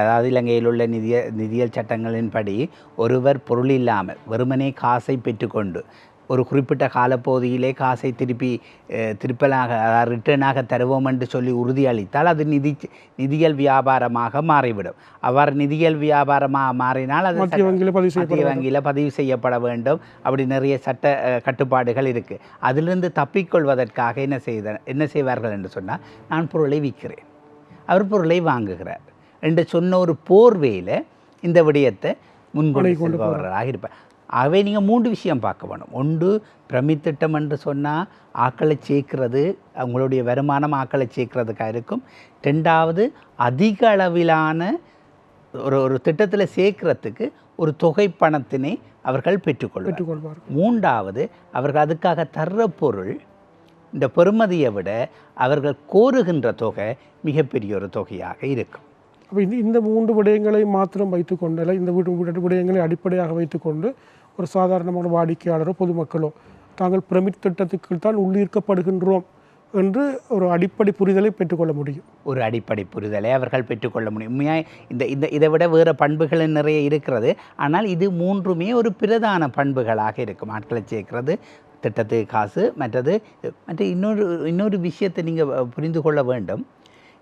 அதாவது இலங்கையில் உள்ள நிதிய நிதியியல் சட்டங்களின்படி ஒருவர் பொருள் இல்லாமல் வெறுமனே காசை பெற்றுக்கொண்டு ஒரு குறிப்பிட்ட காலப்பகுதியிலே காசை திருப்பி திருப்பலாக அதாவது ரிட்டர்னாக தருவோம் என்று சொல்லி உறுதியளித்தால் அது நிதி நிதியியல் வியாபாரமாக மாறிவிடும். அவ்வாறு நிதியியல் வியாபாரமாக மாறினால் அது மத்திய வங்கியில் பதிவு செய்யப்பட வேண்டும். அப்படி நிறைய சட்ட கட்டுப்பாடுகள் இருக்குது அதிலிருந்து தப்பிக்கொள்வதற்காக என்ன செய்த என்ன செய்வார்கள் என்று சொன்னால் நான் பொருளை விற்கிறேன். அவர் பொருளை வாங்குகிறார். என்று சொன்ன ஒரு போர்வையில் இந்த விடயத்தை முன்கொண்டு செல்பவர்களாக இருப்பார். ஆகவே நீங்கள் மூன்று விஷயம் பார்க்க வேணும். ஒன்று பிரமித் திட்டம் என்று சொன்னால் ஆக்களை சேர்க்கிறது அவங்களுடைய வருமானம் ஆக்களை சேர்க்கிறதுக்காக இருக்கும். ரெண்டாவது அதிக அளவிலான ஒரு ஒரு திட்டத்தில் சேர்க்கறதுக்கு ஒரு தொகை பணத்தினை அவர்கள் பெற்றுக்கொள்வார். மூன்றாவது அவர்கள் அதுக்காக தர்ற பொருள் இந்த பெறுமதியை விட அவர்கள் கோருகின்ற தொகை மிகப்பெரிய ஒரு தொகையாக இருக்கும். அப்போ இந்த இந்த மூன்று விடயங்களை மாத்திரம் வைத்துக்கொண்டு அல்ல இந்த வீட்டு வீட்டு விடயங்களை அடிப்படையாக வைத்துக்கொண்டு ஒரு சாதாரணமான வாடிக்கையாளரோ பொதுமக்களோ தாங்கள் பிரமிட் திட்டத்துக்கு தான் உள்ளீர்க்கப்படுகின்றோம் என்று ஒரு அடிப்படை புரிதலை பெற்றுக்கொள்ள முடியும். ஒரு அடிப்படை புரிதலை அவர்கள் பெற்றுக்கொள்ள முடியும். உண்மையாக இந்த இந்த இதை விட வேறு பண்புகள் நிறைய இருக்கிறது. ஆனால் இது மூன்றுமே ஒரு பிரதான பண்புகளாக இருக்கும். ஆட்களை சேர்க்கிறது திட்டத்துக்கு காசு மற்றது மற்ற இன்னொரு இன்னொரு விஷயத்தை நீங்கள் புரிந்து கொள்ள வேண்டும்.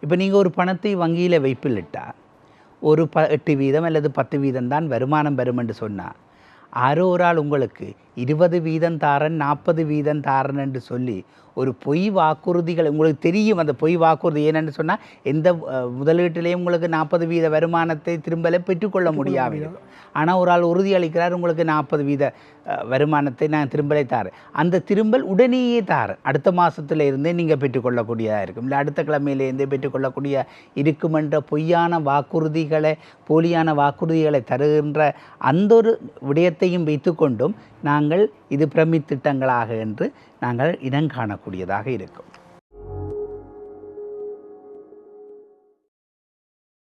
இப்போ நீங்கள் ஒரு பணத்தை வங்கியில் வைப்பிலிட்டால் ஒரு ப எட்டு வீதம் அல்லது பத்து வீதம் தான் வருமானம் வரும் என்று சொன்னால் ஆரோ ஒரு ஆள் உங்களுக்கு இருபது வீதம் தாரன் நாற்பது வீதம் தாரன் என்று சொல்லி ஒரு பொய் வாக்குறுதிகள் உங்களுக்கு தெரியும். அந்த பொய் வாக்குறுதி ஏனென்று சொன்னால் எந்த முதலீட்டிலையும் உங்களுக்கு நாற்பது வீத வருமானத்தை திரும்பல பெற்றுக்கொள்ள இருக்கும் ஆனால் ஒரு ஆள் உறுதி அளிக்கிறார் உங்களுக்கு நாற்பது வீத வருமானத்தை நான் திரும்பலை தாரேன். அந்த திரும்பல் உடனேயே தாரேன். அடுத்த மாதத்துல இருந்தே நீங்கள் பெற்றுக்கொள்ளக்கூடியதாக இருக்கும். இல்லை அடுத்த கிழமையிலேருந்தே பெற்றுக்கொள்ளக்கூடிய இருக்கும் என்ற பொய்யான வாக்குறுதிகளை போலியான வாக்குறுதிகளை தருகின்ற அந்த ஒரு விடயத்தையும் வைத்துக்கொண்டும் நாங்கள் இது பிரமித் திட்டங்களாக என்று நாங்கள் இனங்காணக்கூடியதாக இருக்கும்.